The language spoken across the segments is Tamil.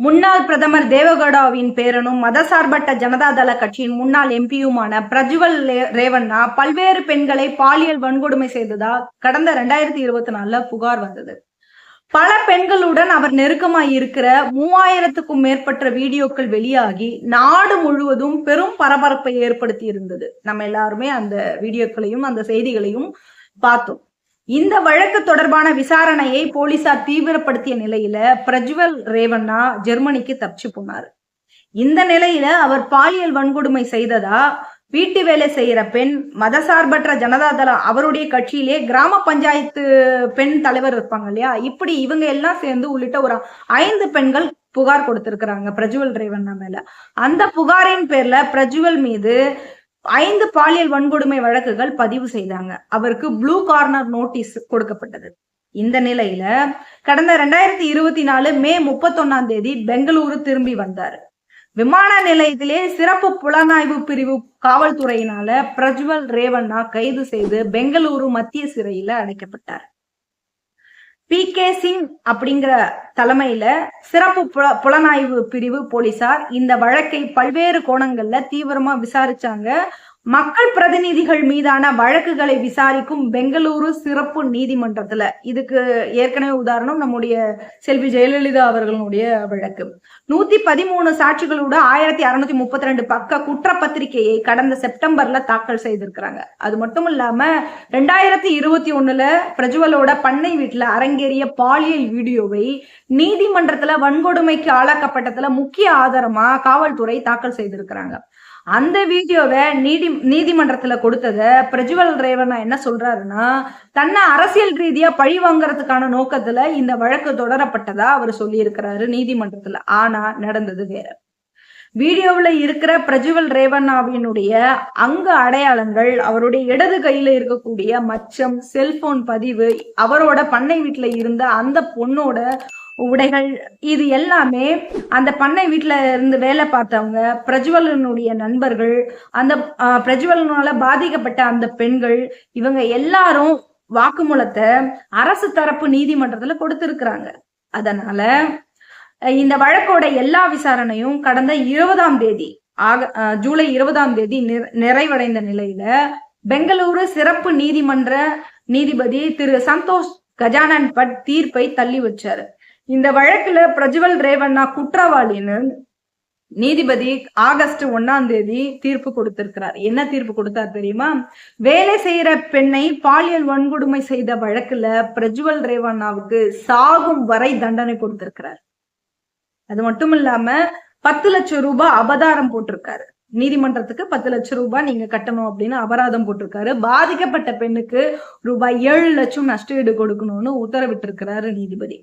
முன்னாள் பிரதமர் தேவகவுடாவின் பேரனும் மதசார்பற்ற ஜனதாதள கட்சியின் முன்னாள் எம்பியுமான பிரஜ்வல் ரே- ரேவண்ணா பல்வேறு பெண்களை பாலியல் வன்கொடுமை செய்ததா கடந்த ரெண்டாயிரத்தி இருபத்தி நாலுல புகார் வந்தது. பல பெண்களுடன் அவர் நெருக்கமாய் இருக்கிற மூவாயிரத்துக்கும் மேற்பட்ட வீடியோக்கள் வெளியாகி நாடு முழுவதும் பெரும் பரபரப்பை ஏற்படுத்தி இருந்தது. நம்ம எல்லாருமே அந்த வீடியோக்களையும் அந்த செய்திகளையும் பார்த்தோம். இந்த வழக்கு தொடர்பான விசாரணையை போலீசார் தீவிரப்படுத்திய நிலையில பிரஜ்வல் ரேவண்ணா ஜெர்மனிக்கு தப்பிச்சு போனார். இந்த நிலையில அவர் பாலியல் வன்கொடுமை செய்ததா வீட்டு வேலை செய்யற பெண் மதசார்பற்ற ஜனதாதளம் அவருடைய கட்சியிலே கிராம பஞ்சாயத்து பெண் தலைவர் இருப்பாங்க இல்லையா? இப்படி இவங்க எல்லாம் சேர்ந்து உள்ளிட்ட ஒரு ஐந்து பெண்கள் புகார் கொடுத்திருக்கிறாங்க பிரஜ்வல் ரேவண்ணா மேல. அந்த புகாரின் பேர்ல பிரஜ்வல் மீது ஐந்து பாலியல் வன்கொடுமை வழக்குகள் பதிவு செய்தாங்க. அவருக்கு ப்ளூ கார்னர் நோட்டீஸ் கொடுக்கப்பட்டது. இந்த நிலையில கடந்த ரெண்டாயிரத்தி இருபத்தி நாலு மே முப்பத்தொன்னாம் தேதி பெங்களூரு திரும்பி வந்தார். விமான நிலையத்திலே சிறப்பு புலனாய்வு பிரிவு காவல்துறையினால பிரஜ்வல் ரேவண்ணா கைது செய்து பெங்களூரு மத்திய சிறையில அடைக்கப்பட்டார். பி கே சிங் அப்படிங்கிற தலைமையில சிறப்பு புல புலனாய்வு பிரிவு போலீசார் இந்த வழக்கை பல்வேறு கோணங்கள்ல தீவிரமா விசாரிச்சாங்க. மக்கள் பிரதிநிதிகள் மீதான வழக்குகளை விசாரிக்கும் பெங்களூரு சிறப்பு நீதிமன்றத்துல. இதுக்கு ஏற்கனவே உதாரணம் நம்முடைய செல்வி ஜெயலலிதா அவர்களுடைய வழக்கு. நூத்தி பதிமூணு சாட்சிகளோட ஆயிரத்தி அறுநூத்தி முப்பத்தி ரெண்டு பக்க குற்றப்பத்திரிகையை கடந்த செப்டம்பர்ல தாக்கல் செய்திருக்கிறாங்க. அது மட்டும் இல்லாம ரெண்டாயிரத்தி இருபத்தி ஒண்ணுல பிரஜ்வலோட பண்ணை வீட்டுல அரங்கேறிய பாலியல் வீடியோவை நீதிமன்றத்துல வன்கொடுமைக்கு ஆளாக்கப்பட்டதுல முக்கிய ஆதாரமா காவல்துறை தாக்கல் செய்திருக்கிறாங்க. அந்த வீடியோவை நீதி நீதிமன்றத்துல கொடுத்தத பிரஜ்வல் ரேவண்ணா என்ன சொல்றாருன்னா தன்னை அரசியல் ரீதியா பழி வாங்குறதுக்கான நோக்கத்துல இந்த வழக்கு தொடரப்பட்டதா அவர் சொல்லி இருக்கிறாரு நீதிமன்றத்துல. ஆனா நடந்தது வேற. வீடியோவில் இருக்கிற பிரஜ்வல் ரேவண்ணாவினுடைய அங்க அடையாளங்கள் அவருடைய இடது கையில இருக்கக்கூடிய மச்சம் செல்போன் பதிவு அவரோட பண்ணை வீட்டுல இருந்த அந்த பொண்ணோட உடைகள் இது எல்லாமே அந்த பண்ணை வீட்டுல இருந்து வேலை பார்த்தவங்க பிரஜ்வலனுடைய நண்பர்கள் அந்த ஆஹ், பிரஜ்வலனால பாதிக்கப்பட்ட அந்த பெண்கள் இவங்க எல்லாரும் வாக்குமூலத்தை அரசு தரப்பு நீதிமன்றத்துல கொடுத்திருக்கிறாங்க. அதனால அஹ், இந்த வழக்கோட எல்லா விசாரணையும் கடந்த இருபதாம் தேதி ஆக ஜூலை இருபதாம் தேதி நிற- நிறைவடைந்த நிலையில பெங்களூரு சிறப்பு நீதிமன்ற நீதிபதி திரு சந்தோஷ் கஜானன் பட் தீர்ப்பை தள்ளி வச்சாரு. இந்த வழக்குல பிரஜ்வல் ரேவண்ணா குற்றவாளின்னு நீதிபதி ஆகஸ்ட் ஒன்னாம் தேதி தீர்ப்பு கொடுத்திருக்கிறார். என்ன தீர்ப்பு கொடுத்தார் தெரியுமா? வேலை செய்யற பெண்ணை பாலியல் வன்கொடுமை செய்த வழக்குல பிரஜ்வல் ரேவண்ணாவுக்கு சாகும் வரை தண்டனை கொடுத்திருக்கிறார். அது மட்டும் இல்லாம பத்து லட்சம் ரூபாய் அபதாரம் போட்டிருக்காரு. நீதிமன்றத்துக்கு பத்து லட்சம் ரூபாய் நீங்க கட்டணும் அப்படின்னு அபராதம் போட்டிருக்காரு. பாதிக்கப்பட்ட பெண்ணுக்கு ரூபாய் ஏழு லட்சம் நஷ்டஈடு கொடுக்கணும்னு உத்தரவிட்டிருக்கிறாரு நீதிபதி.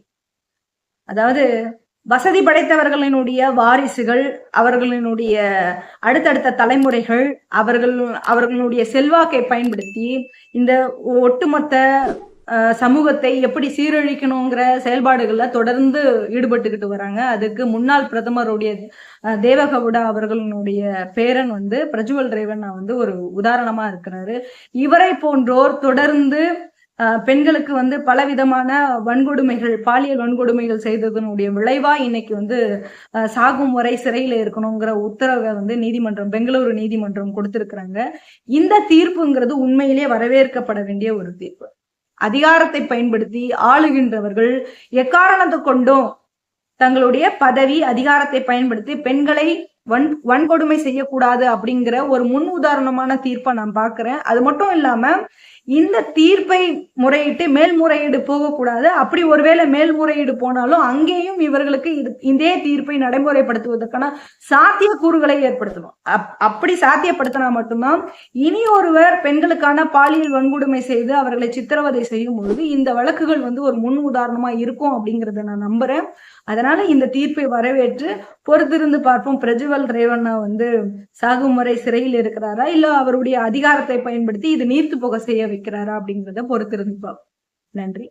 அதாவது வசதி படைத்தவர்களினுடைய வாரிசுகள் அவர்களினுடைய அடுத்தடுத்த தலைமுறைகள் அவர்கள் அவர்களுடைய செல்வாக்கை பயன்படுத்தி இந்த ஒட்டுமொத்த சமூகத்தை எப்படி சீரழிக்கணுங்கிற செயல்பாடுகள்ல தொடர்ந்து ஈடுபட்டுக்கிட்டு வராங்க. அதுக்கு முன்னாள் பிரதமருடைய அஹ், தேவகவுடா அவர்களுடைய பேரன் வந்து பிரஜுவல் ரேவண்ணா வந்து ஒரு உதாரணமா இருக்கிறாரு. இவரை போன்றோர் தொடர்ந்து பெண்களுக்கு வந்து பலவிதமான வன்கொடுமைகள் பாலியல் வன்கொடுமைகள் செய்ததனுடைய விளைவா இன்னைக்கு வந்து சாகும் வரை சிறையில இருக்கணுங்கிற உத்தரவை வந்து நீதிமன்றம் பெங்களூரு நீதிமன்றம் கொடுத்திருக்கிறாங்க. இந்த தீர்ப்புங்கிறது உண்மையிலேயே வரவேற்கப்பட வேண்டிய ஒரு தீர்ப்பு. அதிகாரத்தை பயன்படுத்தி ஆளுகின்றவர்கள் எக்காரணத்தை கொண்டும் தங்களுடைய பதவி அதிகாரத்தை பயன்படுத்தி பெண்களை வன் வன்கொடுமை செய்யக்கூடாது அப்படிங்கிற ஒரு முன் உதாரணமான தீர்ப்பை நான் பாக்குறேன் அது மட்டும் இல்லாம இந்த தீர்ப்பை முறையிட்டு மேல்முறையீடு போகக்கூடாது. அப்படி ஒருவேளை மேல்முறையீடு போனாலும் அங்கேயும் இவர்களுக்கு இது இதே தீர்ப்பை நடைமுறைப்படுத்துவதற்கான சாத்தியக்கூறுகளை ஏற்படுத்தணும். அப்- அப்படி சாத்தியப்படுத்தினா மட்டும்தான் இனி ஒருவர் பெண்களுக்கான பாலியல் வன்கொடுமை செய்து அவர்களை சித்திரவதை செய்யும் பொழுது இந்த வழக்குகள் வந்து ஒரு முன் உதாரணமா இருக்கும் அப்படிங்கிறத நான் நம்புறேன். அதனால இந்த தீர்ப்பை வரவேற்று பொறுத்திருந்து பார்ப்போம். பிரஜுவல் ரேவண்ணா வந்து சாகும் வரை சிறையில் இருக்கிறாரா? இல்ல அவருடைய அதிகாரத்தை பயன்படுத்தி இது நீர்த்து போக செய்ய வைக்கிறாரா அப்படிங்கிறத பொறுத்திருந்துப்போம் நன்றி.